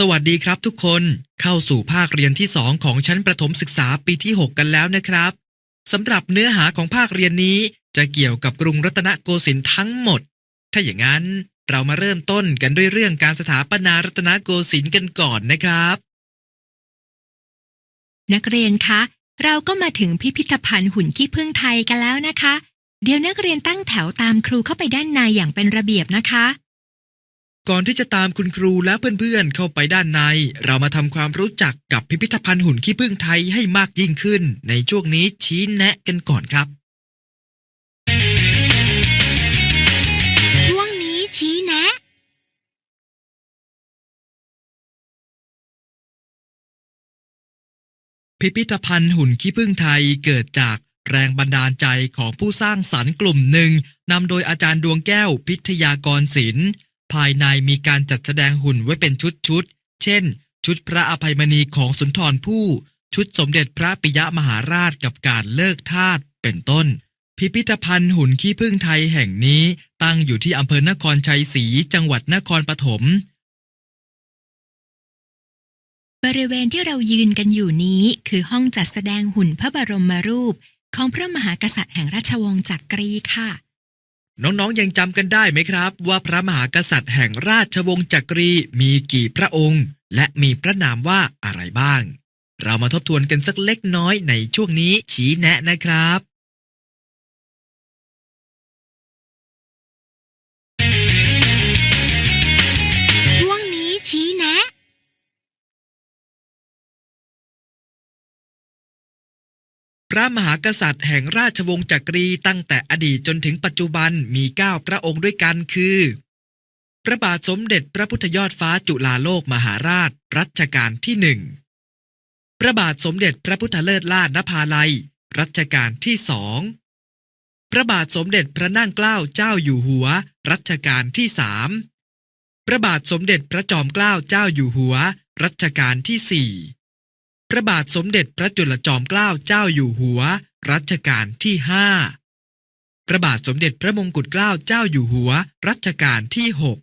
สวัสดีครับทุกคนเข้าสู่ภาคเรียนที่ 2 ของชั้นประถมศึกษาปีที่ 6 กันแล้วนะครับสำหรับเนื้อหาของภาคเรียนนี้จะเกี่ยวกับกรุงรัตนโกสินทร์ทั้งหมด ถ้าอย่างนั้นเรามาเริ่มต้นกันด้วยเรื่องการสถาปนารัตนโกสินทร์กันก่อนนะครับ นักเรียนคะ เราก็มาถึงพิพิธภัณฑ์หุ่นขี้ผึ้งไทยกันแล้วนะคะ เดี๋ยวนักเรียนตั้งแถวตามครูเข้าไปด้านในอย่างเป็นระเบียบนะคะ ก่อนที่จะตามคุณครูและเพื่อนๆเข้าไปด้านใน เรามาทำความรู้จักกับพิพิธภัณฑ์หุ่นขี้ผึ้งไทยให้มากยิ่งขึ้น ในช่วงนี้ชี้แนะกันก่อนครับ ช่วงนี้ชี้แนะ พิพิธภัณฑ์หุ่นขี้ผึ้งไทยเกิดจากแรงบันดาลใจของผู้สร้างสรรค์กลุ่มหนึ่งนำโดยอาจารย์ดวงแก้วพิทยากรศิลป์ ภายในมีการจัดแสดงหุ่นไว้เป็นชุดๆ เช่น ชุดพระอภัยมณีของสุนทรภู่ ชุดสมเด็จพระปิยมหาราชกับการเลิกทาสเป็นต้น พิพิธภัณฑ์หุ่นขี้ผึ้งไทยแห่งนี้ตั้งอยู่ที่อำเภอนครชัยศรีจังหวัดนครปฐม บริเวณที่เรายืนกันอยู่นี้คือห้องจัดแสดงหุ่นพระบรมรูป ของพระมหากษัตริย์แห่งราชวงศ์จักรีค่ะ น้องๆยังจำกันได้ไหมครับ ว่าพระมหากษัตริย์แห่งราชวงศ์จักรีมีกี่พระองค์ และมีพระนามว่าอะไรบ้าง เรามาทบทวนกันสักเล็กน้อยในช่วงนี้ชี้แนะนะครับ ระมหากษัตริย์แห่งราชวงศ์จักรีตั้งแต่อดีตจนถึงปัจจุบันมี 9 พระองค์ด้วยกันคือ พระบาทสมเด็จพระพุทธยอดฟ้าจุฬาโลกมหาราช รัชกาลที่หนึ่งพระบาทสมเด็จพระพุทธเลิศล่านภาลัย รัชกาลที่สองพระบาทสมเด็จพระนั่งเกล้าเจ้าอยู่หัว รัชกาลที่สามพระบาทสมเด็จพระจอมเกล้าเจ้าอยู่หัว รัชกาลที่สี่ พระบาทสมเด็จพระจุลจอมเกล้าเจ้าอยู่หัว รัชกาลที่ห้าพระบาทสมเด็จพระมงกุฎเกล้าเจ้าอยู่หัว รัชกาลที่หก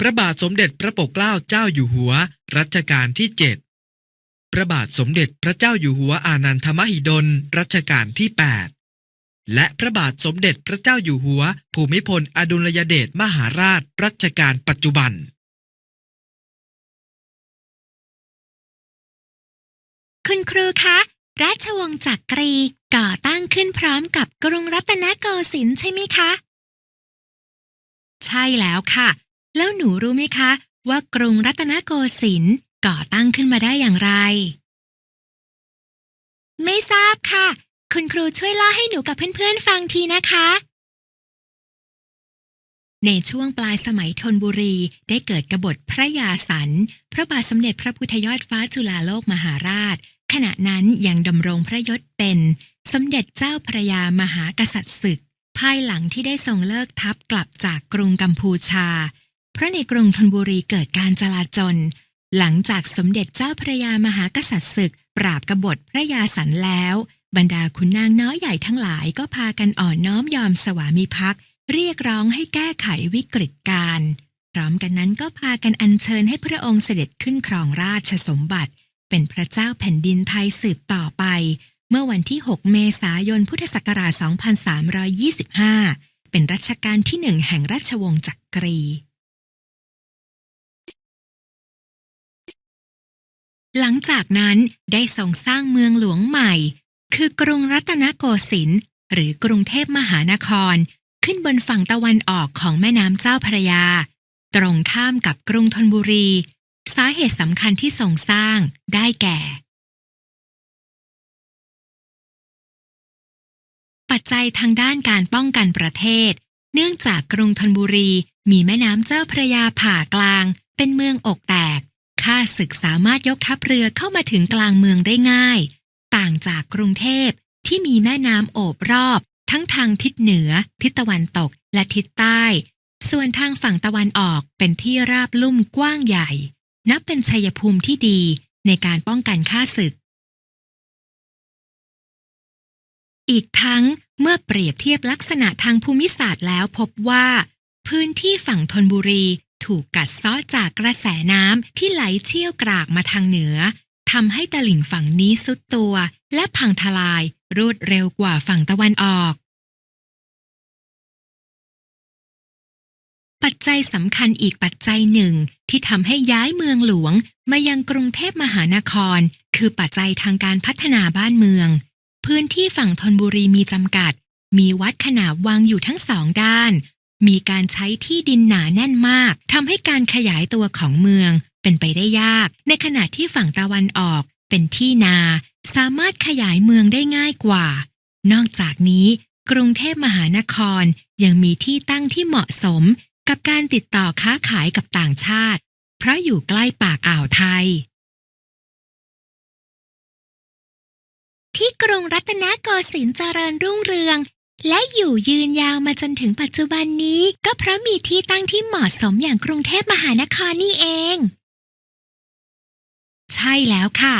พระบาทสมเด็จพระปกเกล้าเจ้าอยู่หัว รัชกาลที่เจ็ดพระบาทสมเด็จพระเจ้าอยู่หัวอานันทมหิดล รัชกาลที่แปดและพระบาทสมเด็จพระเจ้าอยู่หัว ภูมิพลอดุลยเดชมหาราช รัชกาลปัจจุบัน คุณครูคะ ราชวงศ์จักรีก่อตั้งขึ้นพร้อมกับกรุงรัตนโกสินทร์ใช่ไหมคะ ใช่แล้วค่ะ แล้วหนูรู้ไหมคะ ว่ากรุงรัตนโกสินทร์ก่อตั้งขึ้นมาได้อย่างไร ไม่ทราบค่ะ คุณครูช่วยเล่าให้หนูกับเพื่อนๆฟังทีนะคะ ในช่วงปลายสมัยธนบุรีได้เกิดกบฏพระยาสัน พระบาทสมเด็จพระพุทธยอดฟ้าจุฬาโลกมหาราช ขณะนั้นยังดำรงพระยศเป็นสมเด็จเจ้าพระยามหากษัตริย์ศึก ภายหลังที่ได้ทรงเลิกทัพกลับจากกรุงกัมพูชา เพราะในกรุงธนบุรีเกิดการจลาจลหลังจากสมเด็จเจ้าพระยามหากษัตริย์ศึก ปราบกบฏพระยาสันแล้ว บรรดาขุนนางน้อยใหญ่ทั้งหลายก็พากันอ่อนน้อมยอมสวามิภักดิ์เรียกร้องให้แก้ไขวิกฤตการ พร้อมกันนั้นก็พากันอัญเชิญให้พระองค์เสด็จขึ้นครองราชสมบัติ เป็นพระเจ้าแผ่นดินไทยสืบต่อไป เมื่อวันที่ 6 เมษายน พุทธศักราช 2325 เป็นรัชกาลที่หนึ่งแห่งราชวงศ์จักรี หลังจากนั้นได้ทรงสร้างเมืองหลวงใหม่ คือกรุงรัตนโกสินทร์หรือกรุงเทพมหานคร ขึ้นบนฝั่งตะวันออกของแม่น้ำเจ้าพระยา ตรงข้ามกับกรุงธนบุรี สาเหตุสำคัญที่ทรงสร้างได้แก่ ปัจจัยทางด้านการป้องกันประเทศ เนื่องจากกรุงธนบุรีมีแม่น้ำเจ้าพระยาผ่ากลาง เป็นเมืองอกแตกข้าศึกสามารถยกทัพเรือเข้ามาถึงกลางเมืองได้ง่าย ต่างจากกรุงเทพที่มีแม่น้ำโอบรอบ ทั้งทางทิศเหนือ ทิศตะวันตกและทิศใต้ ส่วนทางฝั่งตะวันออกเป็นที่ราบลุ่มกว้างใหญ่ นับเป็นชัยภูมิที่ดีในการป้องกันข้าศึก อีกทั้งเมื่อเปรียบเทียบลักษณะทางภูมิศาสตร์แล้วพบว่า พื้นที่ฝั่งธนบุรีถูกกัดเซาะจากกระแสน้ำที่ไหลเชี่ยวกรากมาทางเหนือทำให้ตลิ่งฝั่งนี้สุดตัว และพังทลายรวดเร็วกว่าฝั่งตะวันออก ปัจจัยสำคัญอีกปัจจัยหนึ่ง ที่ทำให้ย้ายเมืองหลวงมายังกรุงเทพมหานคร คือปัจจัยทางการพัฒนาบ้านเมือง พื้นที่ฝั่งธนบุรีมีจำกัด มีวัดขนาบวางอยู่ทั้งสองด้าน มีการใช้ที่ดินหนาแน่นมากทำให้การขยายตัวของเมืองเป็นไปได้ยาก ในขณะที่ฝั่งตะวันออกเป็นที่นา สามารถขยายเมืองได้ง่ายกว่า นอกจากนี้ กรุงเทพมหานครยังมีที่ตั้งที่เหมาะสม กับการติดต่อค้าขายกับต่างชาติ เพราะอยู่ใกล้ปากอ่าวไทย ที่กรุงรัตนโกสินทร์เจริญรุ่งเรือง และอยู่ยืนยาวมาจนถึงปัจจุบันนี้ ก็เพราะมีที่ตั้งที่เหมาะสมอย่างกรุงเทพมหานครนี่เอง ใช่แล้วค่ะ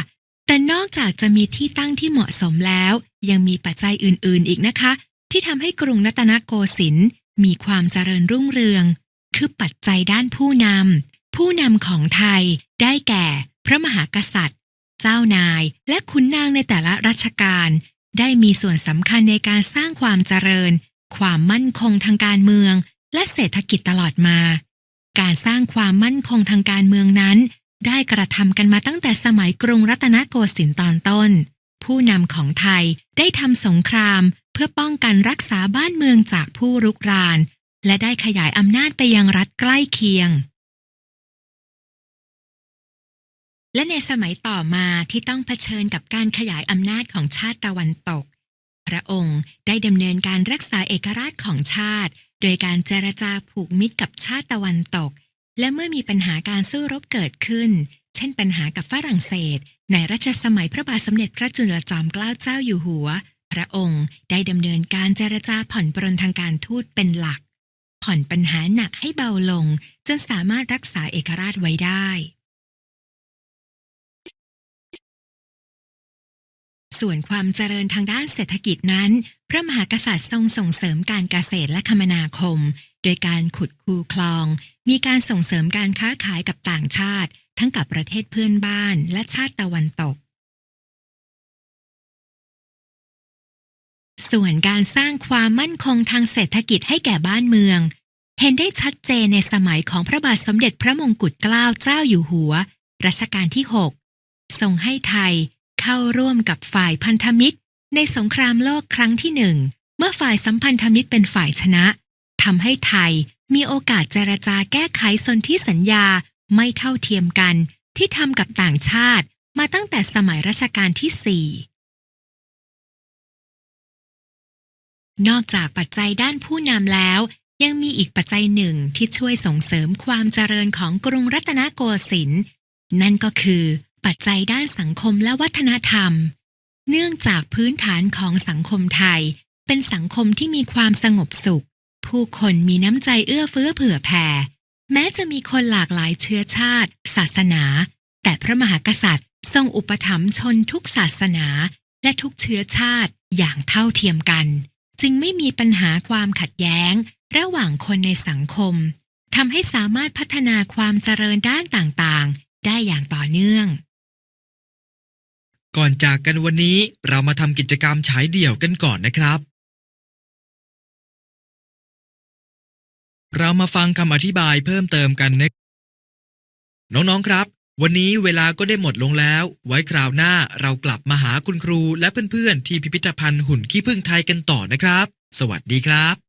แต่นอกจากจะมีที่ตั้งที่เหมาะสมแล้ว ยังมีปัจจัยอื่นๆอีกนะคะ ที่ทำให้กรุงรัตนโกสินทร์ มีความเจริญรุ่งเรือง คือปัจจัยด้านผู้นำ ผู้นำของไทยได้แก่ พระมหากษัตริย์ เจ้านายและขุนนางในแต่ละรัชกาลได้มีส่วนสำคัญในการสร้างความเจริญ ความมั่นคงทางการเมือง และเศรษฐกิจตลอดมา การสร้างความมั่นคงทางการเมืองนั้น ได้กระทำกันมาตั้งแต่สมัยกรุงรัตนโกสินทร์ตอนต้น ผู้นำของไทยได้ทำสงคราม เพื่อป้องกันรักษาบ้านเมืองจากผู้รุกราน และได้ขยายอำนาจไปยังรัฐใกล้เคียง และในสมัยต่อมาที่ต้องเผชิญกับการขยายอำนาจของชาติตะวันตก พระองค์ได้ดำเนินการรักษาเอกราชของชาติ โดยการเจรจาผูกมิตรกับชาติตะวันตก และเมื่อมีปัญหาการสู้รบเกิดขึ้น เช่นปัญหากับฝรั่งเศส ในรัชสมัยพระบาทสมเด็จพระจุลจอมเกล้าเจ้าอยู่หัว พระองค์ได้ดำเนินการเจรจาผ่อนปรนทางการทูตเป็นหลัก ผ่อนปัญหาหนักให้เบาลง จนสามารถรักษาเอกราชไว้ได้ ส่วนความเจริญทางด้านเศรษฐกิจนั้น พระมหากษัตริย์ทรงส่งเสริมการเกษตรและคมนาคม โดยการขุดคูคลอง มีการส่งเสริมการค้าขายกับต่างชาติ ทั้งกับประเทศเพื่อนบ้านและชาติตะวันตก ส่วนการสร้างความมั่นคงทางเศรษฐกิจให้แก่บ้านเมือง เห็นได้ชัดเจนในสมัยของพระบาทสมเด็จพระมงกุฎเกล้าเจ้าอยู่หัว รัชกาลที่ 6 ทรงให้ไทยเข้าร่วมกับฝ่ายพันธมิตร ในสงครามโลกครั้งที่หนึ่งเมื่อฝ่ายสัมพันธมิตรเป็นฝ่ายชนะทำให้ไทยมีโอกาสเจรจาแก้ไขสนธิสัญญาไม่เท่าเทียมกันที่ทำกับต่างชาติมาตั้งแต่สมัยรัชกาลที่สี่ นอกจากปัจจัยด้านผู้นำแล้ว ยังมีอีกปัจจัยหนึ่งที่ช่วยส่งเสริมความเจริญของกรุงรัตนโกสินทร์นั่นก็คือ ปัจจัยด้านสังคมและวัฒนธรรม เนื่องจากพื้นฐานของสังคมไทย เป็นสังคมที่มีความสงบสุข ผู้คนมีน้ำใจเอื้อเฟื้อเผื่อแผ่ แม้จะมีคนหลากหลายเชื้อชาติ ศาสนา แต่พระมหากษัตริย์ ทรงอุปถัมภ์ชนทุกศาสนาและทุกเชื้อชาติอย่างเท่าเทียมกัน จึงไม่มีปัญหาความขัดแย้ง ระหว่างคนในสังคมทำให้สามารถพัฒนาความเจริญด้านต่างๆ ได้อย่างต่อเนื่อง ก่อนจากกันวันนี้เรามาทำกิจกรรมฉายเดี่ยวกันก่อนนะครับ เรามาฟังคำอธิบายเพิ่มเติมกันนะน้องๆครับ วันนี้เวลาก็ได้หมดลงแล้ว ไว้คราวหน้าเรากลับมาหาคุณครูและเพื่อนๆที่พิพิธภัณฑ์หุ่นขี้ผึ้งไทยกันต่อนะครับ สวัสดีครับ